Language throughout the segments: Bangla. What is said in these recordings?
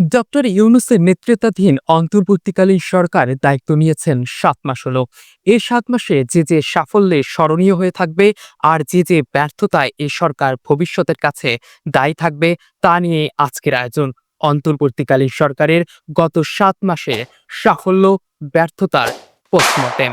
ডক্টর ইউনুসের নেতৃত্বাধীন অন্তর্বর্তীকালীন সরকার দায়িত্ব নিয়েছেন সাত মাস হলো। এই সাত মাসে যে যে সাফল্যে স্মরণীয় হয়ে থাকবে আর যে যে ব্যর্থতায় এই সরকার ভবিষ্যতের কাছে দায়ী থাকবে তা নিয়ে আজকের আয়োজন। অন্তর্বর্তীকালীন সরকারের গত সাত মাসে সাফল্য, ব্যর্থতার পোস্টমর্টেম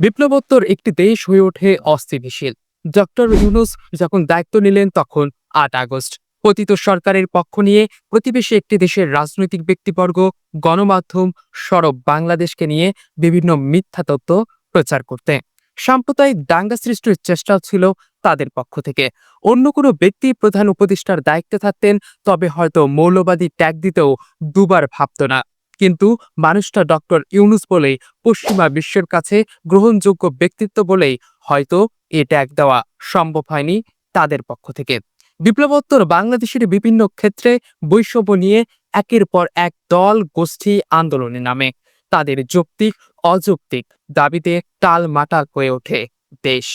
বিপ্লবোত্তর একটি দেশ হয়ে ওঠে অস্থিতিশীল। ডক্টর ইউনুস যখন দায়িত্ব নিলেন তখন আট আগস্ট। পতিত সরকারের পক্ষ নিয়ে প্রতিবেশী একটি দেশের রাজনৈতিক ব্যক্তিবর্গ, গণমাধ্যম, সরব বাংলাদেশকে নিয়ে বিভিন্ন মিথ্যা তথ্য প্রচার করতে। সাম্প্রদায়িক দাঙ্গা সৃষ্টির চেষ্টা ছিল তাদের পক্ষ থেকে। অন্য কোনো ব্যক্তি প্রধান উপদেষ্টার দায়িত্বে থাকতেন, তবে হয়তো মৌলবাদী ট্যাগ দিতেও দুবার ভাবত না। কিন্তু মানুষটা ডক্টর ইউনুস বলেই, পশ্চিমা বিশ্বের কাছে গ্রহণযোগ্য ব্যক্তিত্ব বলেই হয়তো এ ট্যাগ দেওয়া সম্ভব হয়নি তাদের পক্ষ থেকে। বিপ্লবোত্তর বাংলাদেশের বিভিন্ন ক্ষেত্রে বৈষম্য নিয়ে একের পর এক দল গোষ্ঠী আন্দোলনে নামে। তাদের যৌক্তিক, অযৌক্তিক দাবিতে টাল মাটাল হয়ে ওঠে দেশ।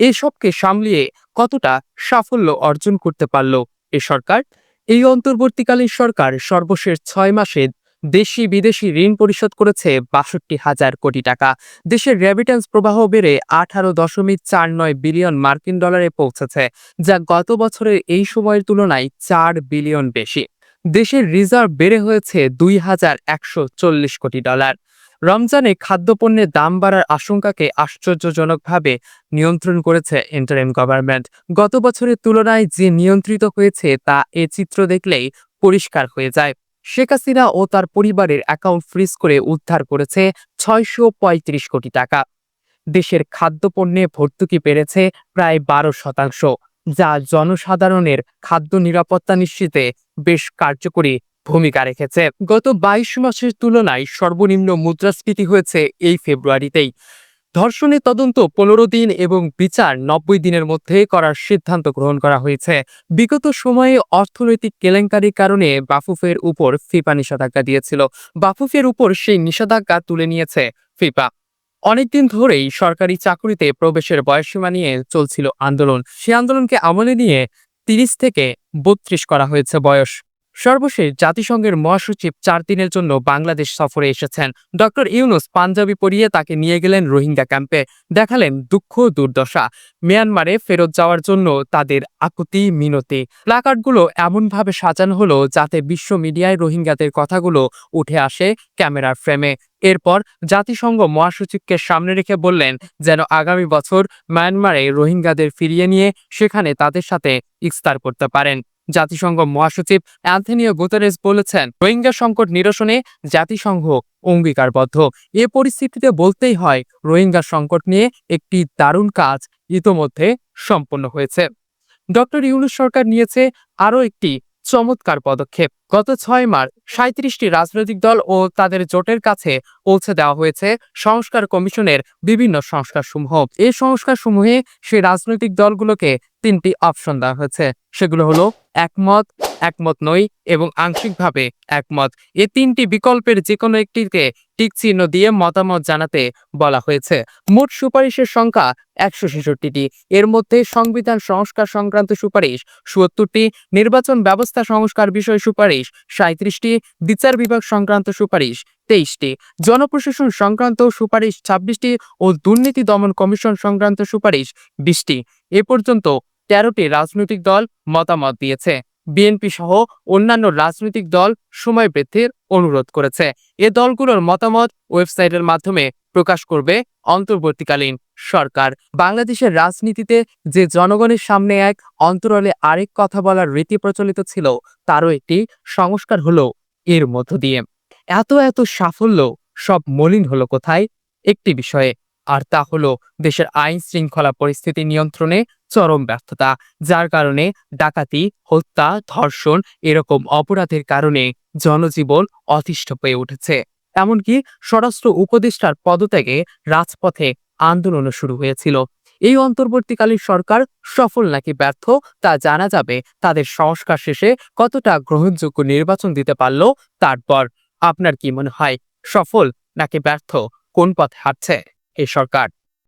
এসবকে সামলিয়ে কতটা সাফল্য অর্জন করতে পারল এ সরকার? এই অন্তর্বর্তীকালীন সরকার সর্বশেষ ছয় মাসে দেশি বিদেশি ঋণ পরিশোধ করেছে বাষট্টি হাজার কোটি টাকা। দেশের রেমিটেন্স প্রবাহ বেড়ে আঠারো দশমিক চার নয় বিলিয়ন মার্কিন ডলারে পৌঁছেছে, যা গত বছরের এই সময়ের তুলনায় চার বিলিয়ন বেশি। দেশের রিজার্ভ বেড়ে হয়েছে দুই হাজার একশো চল্লিশ কোটি ডলার। রমজানে খাদ্যপণ্যের দাম বাড়ার আশঙ্কাকে আশ্চর্যজনকভাবে নিয়ন্ত্রণ করেছে ইন্টারিম গভর্নমেন্ট গত বছরের তুলনায় যে নিয়ন্ত্রিত হয়েছে তা এ চিত্র দেখলেই পরিষ্কার হয়ে যায়। শেখ হাসিনা ও তার পরিবারের অ্যাকাউন্ট ফ্রিজ করে উদ্ধার করেছে ছয়শো পঁয়ত্রিশ কোটি টাকা। দেশের খাদ্যপণ্যে ভর্তুকি বেড়েছে প্রায় বারো শতাংশ, যা জনসাধারণের খাদ্য নিরাপত্তা নিশ্চিতে বেশ কার্যকরী ভূমিকা রেখেছে। গত বাইশ মাসের তুলনায় সর্বনিম্ন মুদ্রাস্ফীতি হয়েছে এই ফেব্রুয়ারিতেই। ধর্ষণের তদন্ত পনেরো দিন এবং বিচার নব্বই দিনের মধ্যে করার সিদ্ধান্ত গ্রহণ করা হয়েছে। বিগত সময়ে অর্থনৈতিক কেলেঙ্কারির কারণে বাফুফের উপর ফিফা নিষেধাজ্ঞা দিয়েছিল। বাফুফের উপর সেই নিষেধাজ্ঞা তুলে নিয়েছে ফিফা। অনেকদিন ধরেই সরকারি চাকরিতে প্রবেশের বয়সীমা নিয়ে চলছিল আন্দোলন। সে আন্দোলনকে আমলে নিয়ে তিরিশ থেকে বত্রিশ করা হয়েছে বয়স। সর্বশেষ জাতিসংঘের মহাসচিব চার দিনের জন্য বাংলাদেশ সফরে এসেছেন ডক্টর ইউনুস। পাঞ্জাবি পরিয়ে তাকে নিয়ে গেলেন রোহিঙ্গা ক্যাম্পে। দেখালেন দুঃখ, দুর্দশা। মিয়ানমারে ফেরত যাওয়ার জন্য তাদের আকুতি, মিনতি। প্লাকার্ডগুলো এমনভাবে সাজানো হলো যাতে বিশ্ব মিডিয়ায় রোহিঙ্গাদের কথাগুলো উঠে আসে ক্যামেরার ফ্রেমে। এরপর জাতিসংঘ মহাসচিবকে সামনে রেখে বললেন যেন আগামী বছর মায়ানমারে রোহিঙ্গাদের ফিরিয়ে নিয়ে সেখানে তাদের সাথে ইফতার করতে পারেন। জাতিসংঘ মহাসচিব অ্যান্থনিও গুতেরেস বলেছেন, রোহিঙ্গা সংকট নিরসনে জাতিসংঘ অঙ্গীকারবদ্ধ। এ পরিস্থিতিতে বলতেই হয়, রোহিঙ্গা সংকট নিয়ে একটি দারুণ কাজ ইতোমধ্যে সম্পন্ন হয়েছে। ডক্টর ইউনুস সরকার নিয়েছে আরও একটি চমৎকার পদক্ষেপ। গত ছয় মার্চ সাঁত্রিশটি রাজনৈতিক দল ও তাদের জোটের কাছে পৌঁছে দেওয়া হয়েছে সংস্কার কমিশনের বিভিন্ন সংস্কার সমূহ এই সংস্কার সমূহে সেই রাজনৈতিক দলগুলোকে তিনটি অপশন দেওয়া হয়েছে। সেগুলো হলো একমত একমত নই এবং আংশিকভাবে একমত। এ তিনটি বিকল্পের যে কোনো একটিতে টিক চিহ্ন দিয়ে মতামত জানাতে বলা হয়েছে। মোট সুপারিশের সংখ্যা একশো ছেষট্টিটি। এর মধ্যে সংবিধান সংস্কার সংক্রান্ত সুপারিশ সত্তরটি, নির্বাচন ব্যবস্থা সংস্কার বিষয় সুপারিশ সাঁত্রিশটি বিচার বিভাগ সংক্রান্ত সুপারিশ তেইশটি। জনপ্রশাসন সংক্রান্ত সুপারিশ ছাব্বিশটি ও দুর্নীতি দমন কমিশন সংক্রান্ত সুপারিশ বিশটি। এ পর্যন্ত তেরোটি রাজনৈতিক দল মতামত দিয়েছে। বিএনপি সহ অন্যান্য রাজনৈতিক দল সময় বৃদ্ধির অনুরোধ করেছে। এ দলগুলোর মতামত ওয়েবসাইটের মাধ্যমে প্রকাশ করবে অন্তর্বর্তীকালীন সরকার। বাংলাদেশের রাজনীতিতে যে জনগণের সামনে এক অন্তরালে আরেক কথা বলার রীতি প্রচলিত ছিল, তারও একটি সংস্কার হলো এর মধ্য দিয়ে। এত এত সাফল্য সব মলিন হলো কোথায়? একটি বিষয়ে। আর তা হলো দেশের আইন শৃঙ্খলা পরিস্থিতি নিয়ন্ত্রণে চরম ব্যর্থতা, যার কারণে ডাকাতি, হত্যা, ধর্ষণ এরকম অপরাধের কারণে জনজীবন অতিষ্ঠ হয়ে উঠেছে। এমনকি স্বরাষ্ট্র উপদেষ্টার পদত্যাগে রাজপথে আন্দোলনও শুরু হয়েছিল। এই অন্তর্বর্তীকালীন সরকার সফল নাকি ব্যর্থ তা জানা যাবে। তাদের সংস্কার শেষে কতটা গ্রহণযোগ্য নির্বাচন দিতে পারল তারপর আপনার কি মনে হয়, সফল নাকি ব্যর্থ, কোন পথে হাঁটছে এই সরকার?